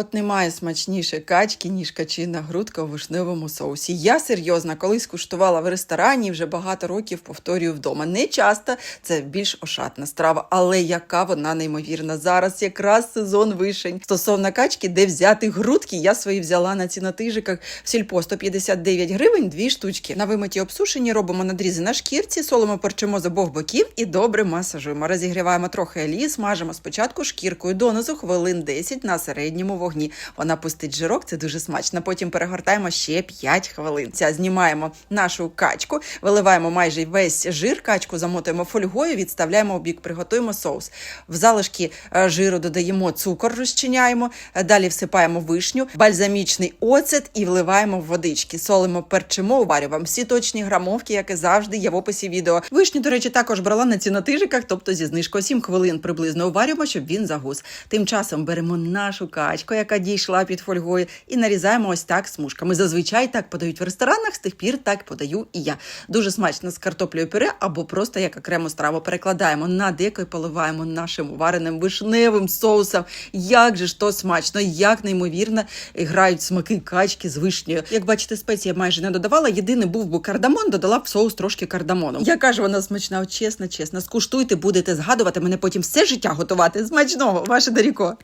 От немає смачніше качки, ніж качина грудка у вишневому соусі. Я серйозно колись куштувала в ресторані вже багато років повторюю вдома. Не часто це більш ошатна страва, але яка вона неймовірна. Зараз якраз сезон вишень. Стосовно качки, де взяти грудки, я свої взяла на цінотижиках в сільпо 159 гривень, дві штучки. На вимиті обсушені робимо надрізи на шкірці, солимо перчимо з обох боків і добре масажуємо. Розігріваємо трохи олії, смажимо спочатку шкіркою донизу хвилин 10 на середньому вогні. Вона пустить жирок, це дуже смачно. Потім перегортаємо ще 5 хвилин. Ця знімаємо нашу качку, виливаємо майже весь жир, качку замотуємо фольгою, відставляємо у бік, приготуємо соус. В залишки е, жиру додаємо цукор, розчиняємо, е, далі всипаємо вишню, бальзамічний оцет і вливаємо в водички. Солимо, перчимо, уварюємо всі точні грамовки, як і завжди є в описі відео. Вишню, до речі, також брала на цінотижиках, тобто зі знижкою 7 хвилин приблизно уварюємо, щоб він загус. Тим часом беремо нашу качку, яка дійшла під фольгою, і нарізаємо ось так смужками. Зазвичай так подають в ресторанах, з тих пір так подаю і я. Дуже смачно з картоплею пюре або просто як окрему страву перекладаємо на деко і поливаємо нашим вареним вишневим соусом. Як же ж то смачно, як неймовірно грають смаки качки з вишнею. Як бачите, спеції я майже не додавала. Єдиний був би кардамон, додала в соус трошки кардамону. Яка ж вона смачна, чесно, чесно. Скуштуйте, будете згадувати мене потім все життя готувати. Смачного, ваше Даріко.